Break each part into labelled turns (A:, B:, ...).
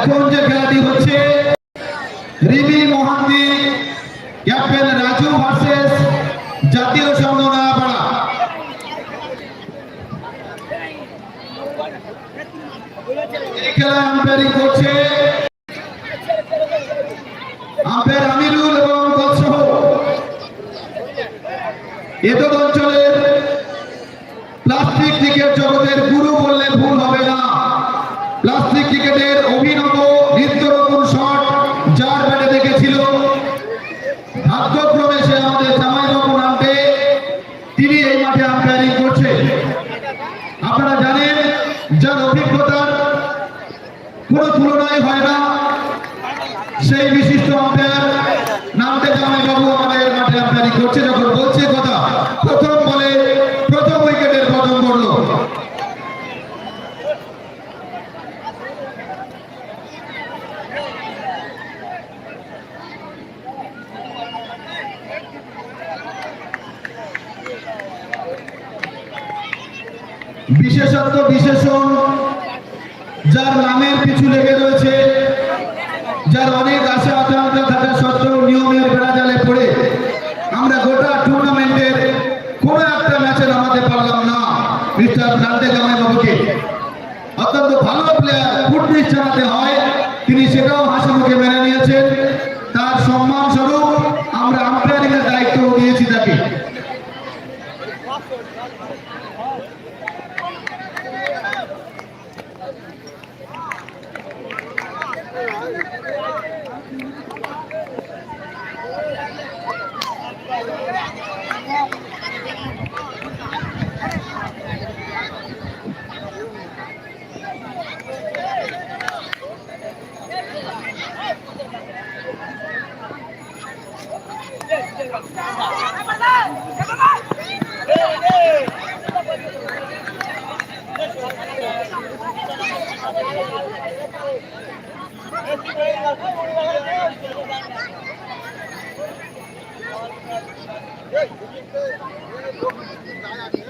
A: এখন যে খেলাটি হচ্ছে, রিমি মোহান্তি, ক্যাপ্টেন রাজু ভার্সেস, জাতীয় সংঘ এতদ অঞ্চলের প্লাস্টিক ক্রিকেট জগতের দেখেছিল ভাগ্যক্রমে সে আমাদের জামাই যখন আনবে, তিনি এই মাঠে আম্পায়ারিং করছেন আপনারা জানেন, যার অভিজ্ঞতার কোনো তুলনাই হয় না, সেই বিশিষ্ট আম্পায়ার নামতে জামাই বাবু আমাদের মাঠে আম্পায়ারিং করছে, যখন বলছে বিশেষত্ব বিশেষণ, যার নামের পিছু লেগে রয়েছে, যার অনেক আশা আকাঙ্ক্ষা থাকা সত্ত্বেও নিয়মের বেড়াজালে পড়ে, আমরা গোটা টুর্নামেন্টের কোনো একটা ম্যাচে নামাতে পারলাম না মিস্টার নান্টে জামাই বাবুকে। অত্যন্ত ভালো প্লেয়ার ফুটপিচ চালাতে হয়, তিনি সেটাও হাসি মুখে মেনে নিয়েছেন। তার সম্মান স্বরূপ আমরা আম্পায়ারিং এর দায়িত্ব দিয়েছি তাকে। Stop! Hey, you can say,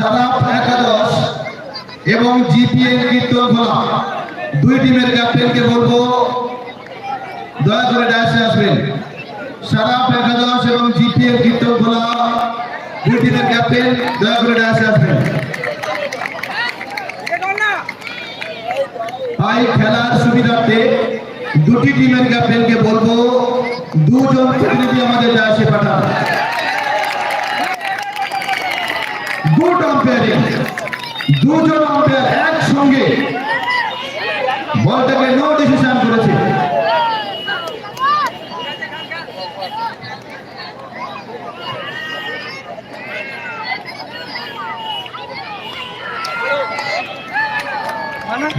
A: Sarap একাদশ এবং জিপিএল কীর্তন খোলা। দুই টিমের ক্যাপ্টেনকে বলব, দয়া করে ডায়াসে আসবেন। সারাপ একাদশ এবং জিপিএল কীর্তন খোলা, দুই টিমের ক্যাপ্টেন, দয়া করে ডায়াসে আসবেন। তাই খেলার সুবিধার্থে দুটি টিমের ক্যাপ্টেনকে বলব, দুজন প্রতিনিধি আমাদের ডায়াসে পাঠান। দুজন আম্পায়ার একসঙ্গে বলটাকে নো ডিসিশন করেছে।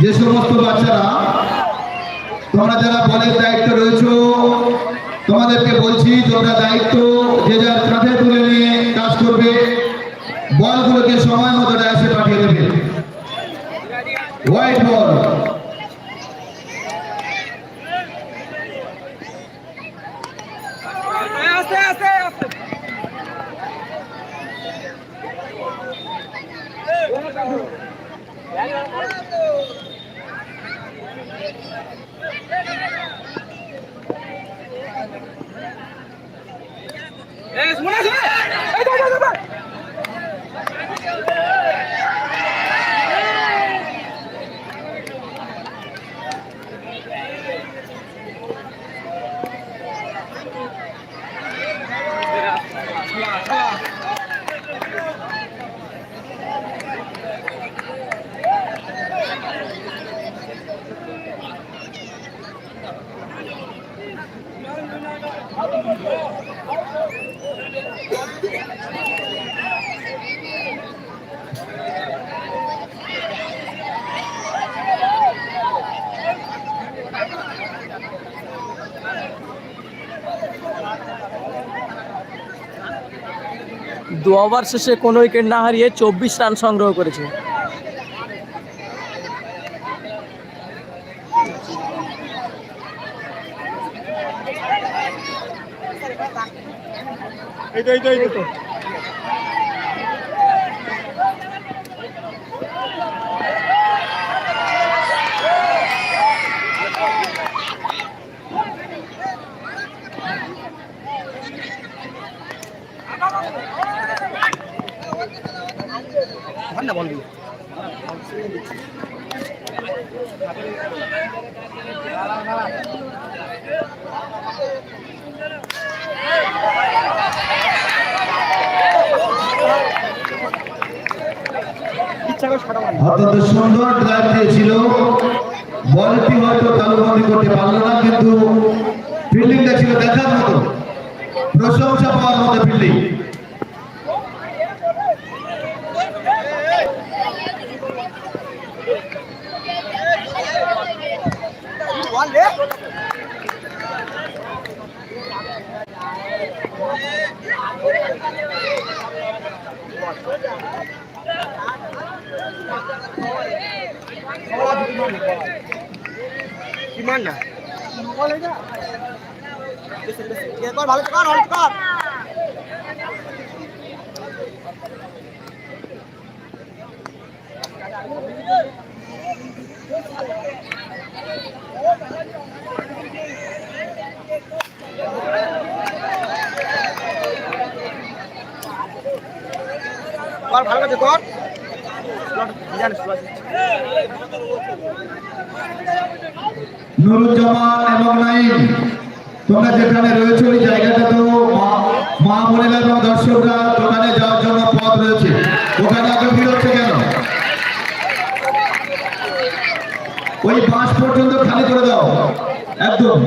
A: যে সমস্ত বাচ্চারা, তোমরা যারা বলের দায়িত্ব রয়েছো, তোমাদেরকে বলছি, তোমরা দায়িত্ব যে যার কাঁধে তুলে নিয়ে কাজ করবে।
B: बॉल गुलो के समय मत डायसे पाठिए देबे व्हाइट बॉल
C: দু ওভার শেষে কোনো উইকেট না হারিয়ে চব্বিশ রান সংগ্রহ করেছে।
B: এই তো এই তো।
A: অত্যন্ত সুন্দর ড্রাইভ দিয়েছিল। বলটি হয়তো তালুবন্দি করতে পারল না, কিন্তু ফিল্ডিংটা ছিল দেখার মতো। প্রশংসা পাওয়ার মতো ফিল্ডিং
B: বল রে কি মান না ভালো কর ভালো করে কর জানিস
A: নুরুজ্জামান এবং নাইম তোমরা যেখানে রয়েছে ওই জায়গাটা তো মা- মা বোনেরা এবং দর্শকরা দোকানে যাওয়ার জন্য পথ রয়েছে ওখানে এত ভিড় হচ্ছে কেন? ওই বাস পর্যন্ত খালি করে দাও। একদম।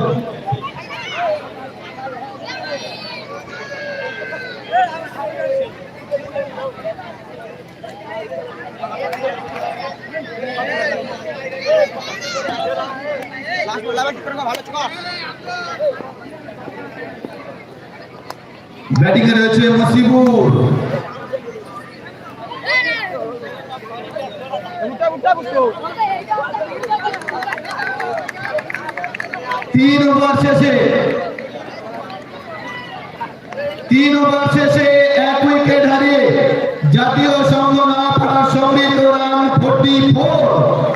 A: ব্যাটিং এ রয়েছে মসিবুর। তিন ওভার শেষে, তিন ওভার শেষে এক উইকেট হারিয়ে জাতীয় সংঘ না পাড়ার সমৃদ্ধ রান ফোর্টি ফোর,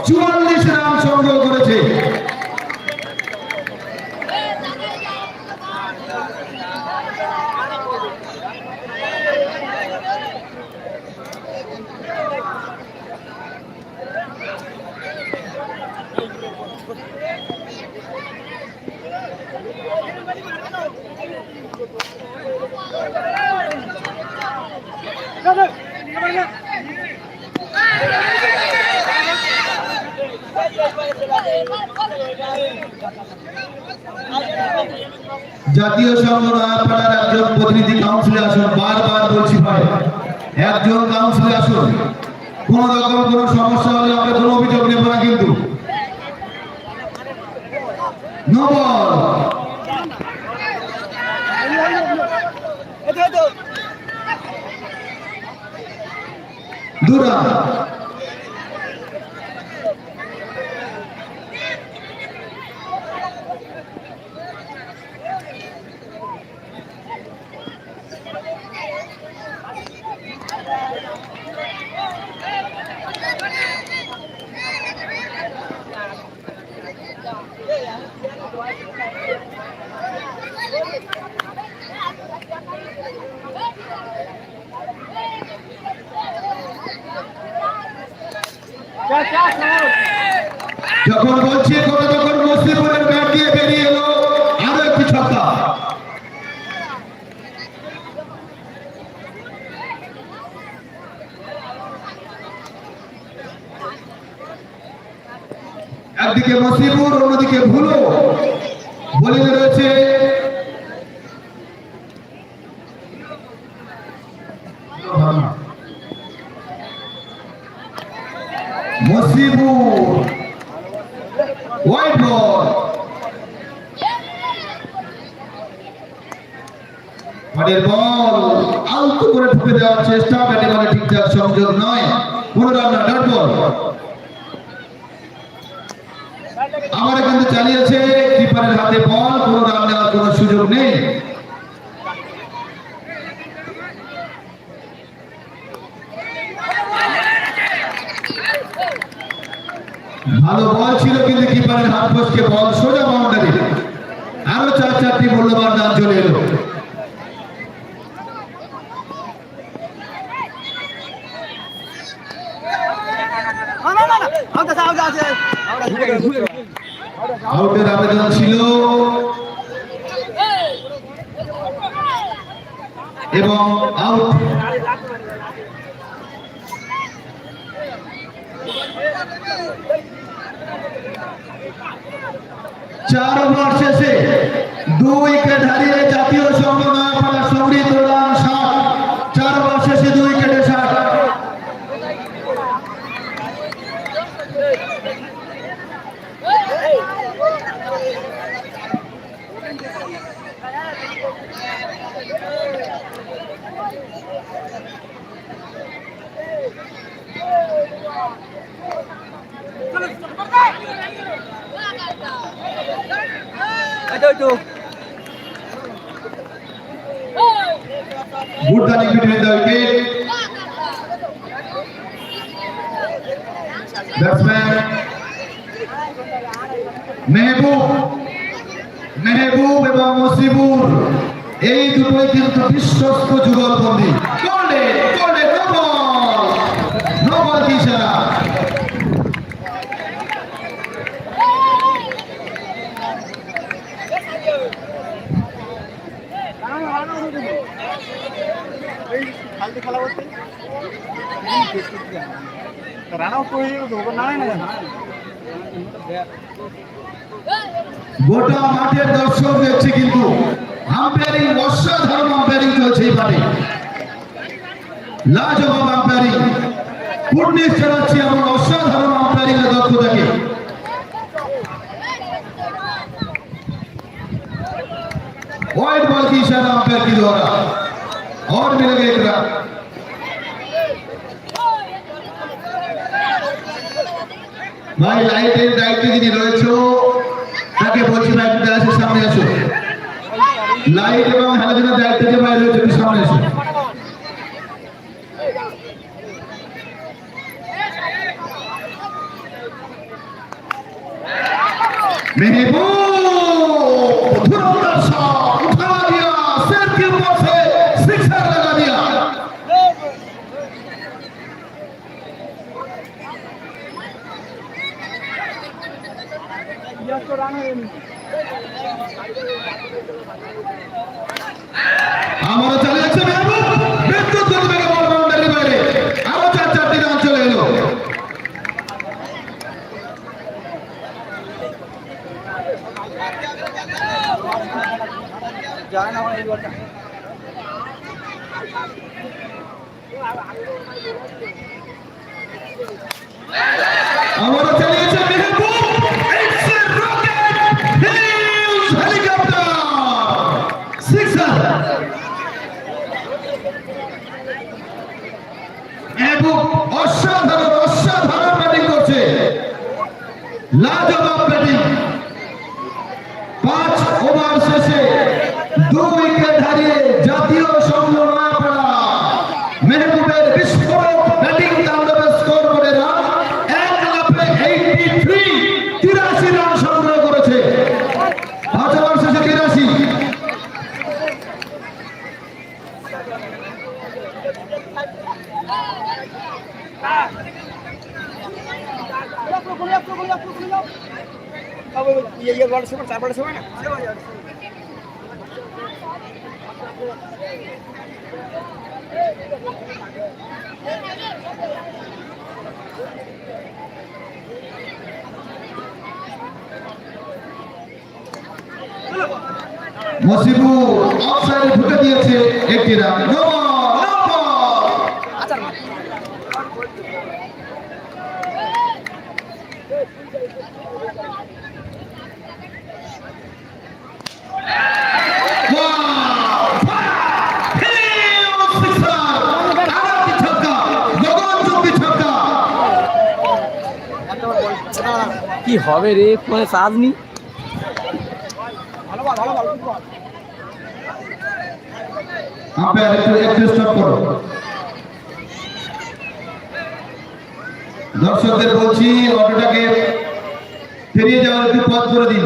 A: চুয়াল্লিশ রান সংগ্রহ করেছে। জাতীয় সংঘ নয়াপাড়ার একজন প্রতিনিধি কাউন্সিলে আসুন, বারবার বলছি ভাই, একজন কাউন্সিলে আসুন। কোন রকম কোন সমস্যা হলে আমরা কোনো অভিযোগ নেব না কিন্তু। নবল দুরা যখন কোন মুসলিমের ব্যাট দিয়ে বেরিয়ে এলো আরও একটি ছক্কা। একদিকে মসিবুর অন্যদিকে ভুলো বলে রয়েছে মসিবুর হোয়াইট বল মাঠের বল। আলতো করে ঢুকে দেওয়ার চেষ্টা, ব্যাটে বলে ঠিকঠাক সংযোগ নয়। কোনো রান না ডট বল। আমার কিন্তু চালিয়েছে, কিপারের হাতে বল কোনো রান নেওয়ার কোনো সুযোগ নেই। ভালো বল ছিল কিন্তু কিপারের হাত ফসকে বল সোজা বাউন্ডারি। আরও চার চারটি মূল্যবান দান চলে এলো। আউটের আবেদন ছিল এবং আউট চার ওভার শেষে দুই উইকেট হারিয়ে জাতীয় সংঘ নয়াপাড়া সমৃদ্ধ রান ষাট চার ওভার শেষে দুই উইকেটে ষাট running between the wicket. Batsman Mehboob Mehboob এবং মুসিবুর এই দুটোই কিন্তু বিশ্বস্ত যুগলবন্দি গোল্ডে গোল্ডে নোবল নোবল কি
B: খেলা করতে রান আউট করে ধোকা না না
A: গোটা মাঠের দর্শক দেখছে কিন্তু আম্পায়ারিং অসাধারণ আম্পায়ারিং চলছে এই মাঠে লাজবাব আম্পায়ারিং ফুটনেস চালাচ্ছে এমন অসাধারণ আম্পায়ারিং দক্ষতাকে वाइड बॉल की इशारा अंपायर की द्वारा और मिलेगा एक रन ভাই লাইটের দায়িত্বে যিনি রয়েছে তাকে বলছি ভাই একটু আসে সামনে আসো লাইট এবং হ্যালোজেনের দায়িত্বে যে ভাই রয়েছে একটু সামনে আসো महबूब
B: রান
A: চলে যাচ্ছে বিদ্যুৎ গতিবেগে বল বাউন্ডারির বাইরে। আরও চার চারটি রান চলে এলো।
B: যায় না এই বলটা
A: আমারও চলে যাচ্ছে Mehboob it's a rocket hits helicopter sixer Mehboob অসাধারণ অসাধারণ ব্যাটিং করছে লাজবাব ব্যাটিং পাঁচ ওভার শেষে দু উইকেট হারিয়ে জাতীয় সংঘ নয়াপাড়া মেহবুবের বিস্ফোরক ব্যাটিং তাণ্ডবে স্কোর করে রান এক লাফে এইটি থ্রি তিরাশি রান সংগ্রহ করেছে পাঁচ ওভার শেষে তিরাশি
B: একটু গুলি একটু গুলি একটু গুলি যাও তবে বড় সময় চার সময় না?
A: মসিবুর অফসাইডে ঢুকে দিয়েছে একটি run no ball, no ball.
B: আচ্ছা
A: Wow! Hill sixer! আরেকটি ছক্কা, গগনচুম্বী ছক্কা।
C: কি হবে রে? মানে চার্জ নি
A: দর্শকদের বলছি, অটোটাকে ফিরিয়ে যাওয়ার একটু পথ করে দিন।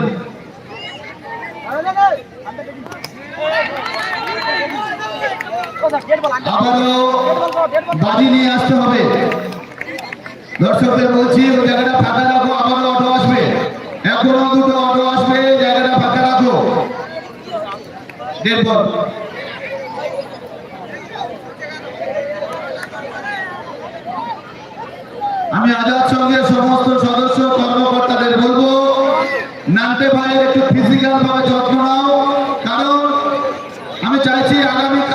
A: আবারও বাজি নিয়ে আসতে হবে। দর্শকদের বলছি জায়গাটা ফাঁকা রাখো অটো আসবে। এখনও দুটো অটো আসবে জায়গাটা ফাঁকা রাখো। বল আমি আজাদ সঙ্গে সমস্ত সদস্য, কর্মকর্তাদের বলব নান্টে ভাইয়ের একটু ফিজিক্যাল ভাবে যত্ন নাও। কারণ আমি চাইছি আগামীকাল